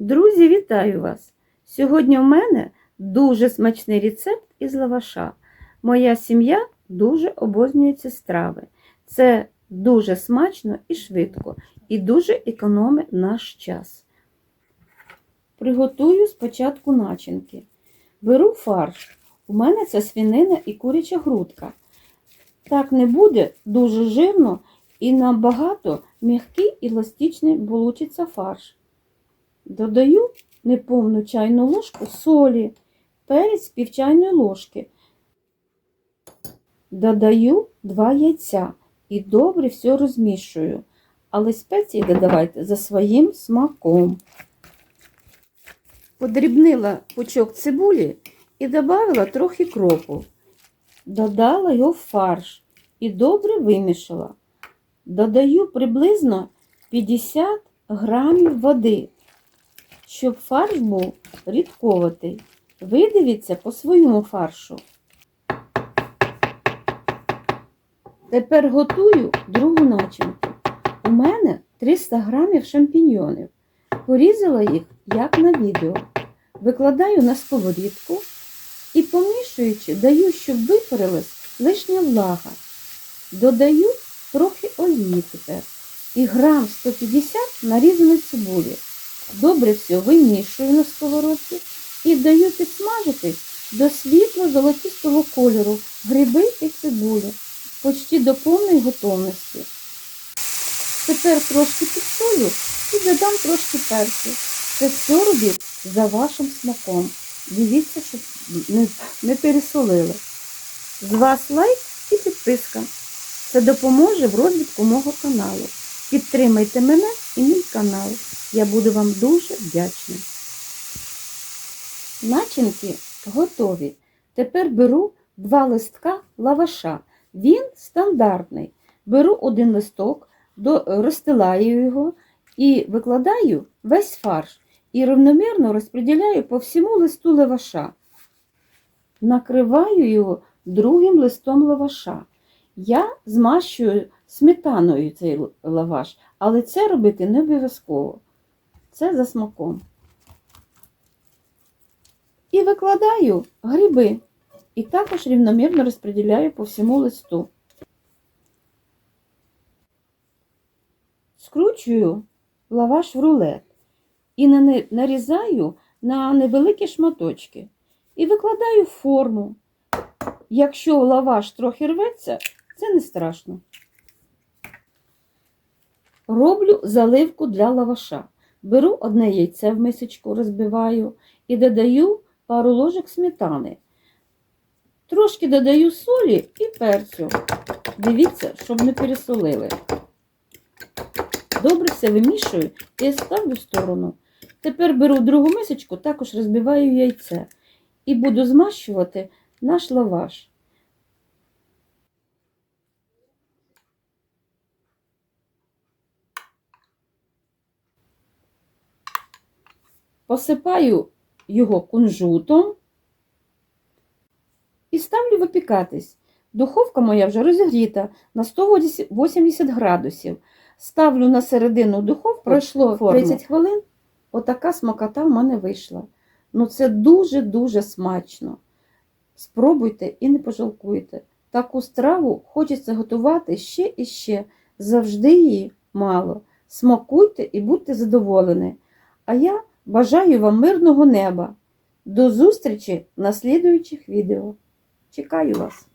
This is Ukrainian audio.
Друзі, вітаю вас! Сьогодні в мене дуже смачний рецепт із лаваша. Моя сім'я дуже обожнює ці страви. Це дуже смачно і швидко, і дуже економить наш час. Приготую спочатку начинки. Беру фарш. У мене це свинина і куряча грудка. Так не буде дуже жирно і набагато м'який і еластичний получиться фарш. Додаю неповну чайну ложку солі, перець пів чайної ложки. Додаю 2 яйця і добре все розмішую. Але спеції додавайте за своїм смаком. Подрібнила пучок цибулі і додала трохи кропу. Додала його в фарш і добре вимішала. Додаю приблизно 50 грамів води, щоб фарш був рідковатий. Ви дивіться по своєму фаршу. Тепер готую другу начинку. У мене 300 грамів шампіньйонів. Порізала їх, як на відео. Викладаю на сковорідку і, помішуючи, даю, щоб випарилась лишня влага. Додаю трохи олії тепер і грам 150 нарізаної цибулі. Добре все вимішую на сковородці і даю підсмажити до світло-золотистого кольору гриби і цибулю, почти до повної готовності. Тепер трошки підсолю і додам трошки перцю. Це все робіть за вашим смаком. Дивіться, щоб не, не пересолили. З вас лайк і підписка. Це допоможе в розвитку мого каналу. Підтримайте мене і мій канал. Я буду вам дуже вдячна. Начинки готові. Тепер беру два листка лаваша. Він стандартний. Беру один листок, розстилаю його і викладаю весь фарш. І рівномірно розподіляю по всьому листу лаваша. Накриваю його другим листом лаваша. Я змащую сметаною цей лаваш, але це робити не обов'язково. Це за смаком. І викладаю гриби. І також рівномірно розподіляю по всьому листу. Скручую лаваш в рулет і нарізаю на невеликі шматочки. І викладаю форму. Якщо лаваш трохи рветься, це не страшно. Роблю заливку для лаваша. Беру одне яйце в мисочку, розбиваю і додаю пару ложок сметани. Трошки додаю солі і перцю. Дивіться, щоб не пересолили. Добре все вимішую і ставлю в сторону. Тепер беру другу мисочку, також розбиваю яйце і буду змащувати наш лаваш. Посипаю його кунжутом і ставлю випікатись. Духовка моя вже розігріта на 180 градусів. Ставлю на середину духовку, пройшло 30 хвилин. Отака смакота в мене вийшла. Ну це дуже-дуже смачно. Спробуйте і не пожалкуйте. Таку страву хочеться готувати ще і ще. Завжди її мало. Смакуйте і будьте задоволені. А я бажаю вам мирного неба. До зустрічі на слідуючих відео. Чекаю вас!